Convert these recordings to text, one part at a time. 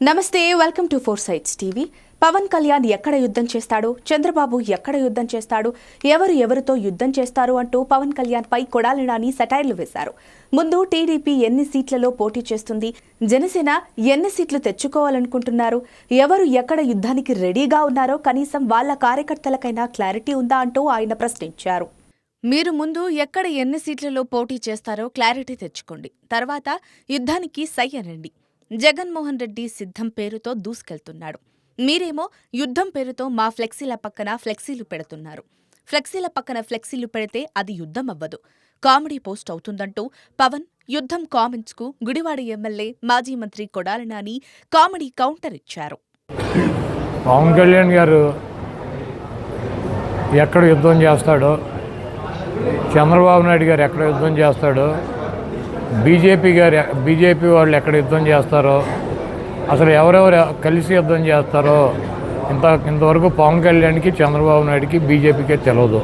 నమస్తే welcome to four sides TV. Pawan Kalyan ఎక్కడ యుద్ధం చేస్తాడు? చంద్రబాబు ఎక్కడ యుద్ధం చేస్తాడు? ఎవరు ఎవరితో యుద్ధం చేస్తారు అంటూ పవన్ కళ్యాణ్ పై కొడాలినాని సెటైర్లు వేశారు. ముందు టీడీపీ ఎన్ని సీట్లలో పోటీ చేస్తుంది? జనసేన ఎన్ని సీట్లు తెచ్చుకోవాలనుకుంటున్నారు? ఎవరు ఎక్కడ యుద్ధానికి రెడీగా ఉన్నారో కనీసం వాళ్ళ కార్యకర్తలకైనా క్లారిటీ ఉందా అంటూ ఆయన ప్రశ్నించారు. మీరు ముందు ఎక్కడ ఎన్ని సీట్లలో పోటీ చేస్తారో క్లారిటీ తెచ్చుకోండి. తర్వాత యుద్ధానికి సై అనండి. జగన్మోహన్ రెడ్డి సిద్ధం పేరుతో దూసుకెళ్తున్నాడు. మీరేమో యుద్ధం పేరుతో మా ఫ్లెక్సీల పక్కన ఫ్లెక్సీలు పెడుతున్నారు. ఫ్లెక్సీల పక్కన ఫ్లెక్సీలు పెడితే అది యుద్ధం అవ్వదు. కామెడీ పోస్ట్ అవుతుందంటూ పవన్ యుద్ధం కామెంట్స్కు గుడివాడ ఎమ్మెల్యే మాజీ మంత్రి కొడాల నాని కామెడీ కౌంటర్ ఇచ్చారు. పవన్ కళ్యాణ్ గారు ఎక్కడ యుద్ధం చేస్తాడో చంద్రబాబు నాయుడు గారు ఎక్కడ యుద్ధం చేస్తాడో బీజేపీ గారు బీజేపీ వాళ్ళు ఎక్కడ యుద్ధం చేస్తారో అసలు ఎవరెవరు కలిసి యుద్ధం చేస్తారో ఇంత ఇంతవరకు పవన్ కళ్యాణ్కి చంద్రబాబు నాయుడుకి బీజేపీకే తెలియదు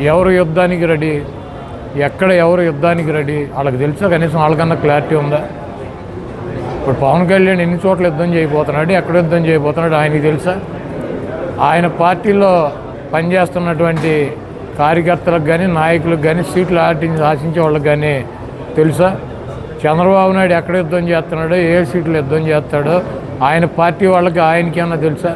ఎవరు యుద్ధానికి రెడీ? ఎక్కడ ఎవరు యుద్ధానికి రెడీ? వాళ్ళకి తెలుసా? కనీసం వాళ్ళకన్నా క్లారిటీ ఉందా? ఇప్పుడు పవన్ కళ్యాణ్ ఎన్ని చోట్ల యుద్ధం చేయబోతున్నాడు? ఎక్కడ యుద్ధం చేయబోతున్నాడు? ఆయనకి తెలుసా? ఆయన పార్టీలో పనిచేస్తున్నటువంటి కార్యకర్తలకు కానీ నాయకులకు కానీ సీట్లు ఆశించి ఆశించే వాళ్ళకి కానీ తెలుసా? చంద్రబాబు నాయుడు ఎక్కడ యుద్ధం చేస్తున్నాడో ఏ సీట్లు యుద్ధం చేస్తాడో ఆయన పార్టీ వాళ్ళకి ఆయనకేమన్నా తెలుసా?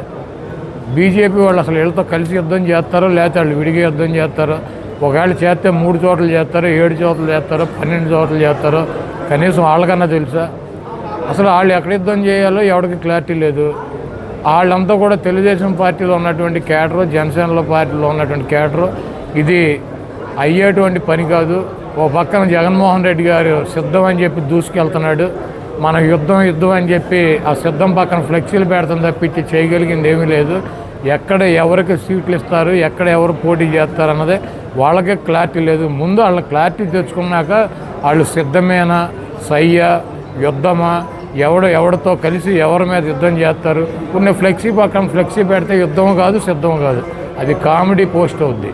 బీజేపీ వాళ్ళు అసలు వీళ్ళతో కలిసి యుద్ధం చేస్తారో లేకపోతే వాళ్ళు విడిగా యుద్ధం చేస్తారో ఒకవేళ చేస్తే మూడు చోట్ల చేస్తారో ఏడు చోట్ల చేస్తారో పన్నెండు చోట్ల చేస్తారో కనీసం వాళ్ళకన్నా తెలుసా? అసలు వాళ్ళు ఎక్కడ యుద్ధం చేయాలో ఎవరికి క్లారిటీ లేదు. వాళ్ళంతా కూడా తెలుగుదేశం పార్టీలో ఉన్నటువంటి కేటరు జనసేనలో పార్టీలో ఉన్నటువంటి కేటరు ఇది అయ్యేటువంటి పని కాదు. ఓ పక్కన జగన్మోహన్ రెడ్డి గారు సిద్ధం అని చెప్పి దూసుకెళ్తున్నాడు. మన యుద్ధం యుద్ధం అని చెప్పి ఆ సిద్ధం పక్కన ఫ్లెక్సీలు పెడతాం తప్పించి చేయగలిగింది ఏమీ లేదు. ఎక్కడ ఎవరికి సీట్లు ఇస్తారు ఎక్కడ ఎవరు పోటీ చేస్తారు అన్నదే వాళ్ళకే క్లారిటీ లేదు. ముందు వాళ్ళ క్లారిటీ తెచ్చుకున్నాక వాళ్ళు సిద్ధమేనా సయ్యా యుద్ధమా ఎవడు ఎవడితో కలిసి ఎవరి మీద యుద్ధం చేస్తారు? కొన్ని ఫ్లెక్సీ పక్కన ఫ్లెక్సీ పెడితే యుద్ధం కాదు సిద్ధం కాదు. అది కామెడీ పోస్ట్ అవుద్ది.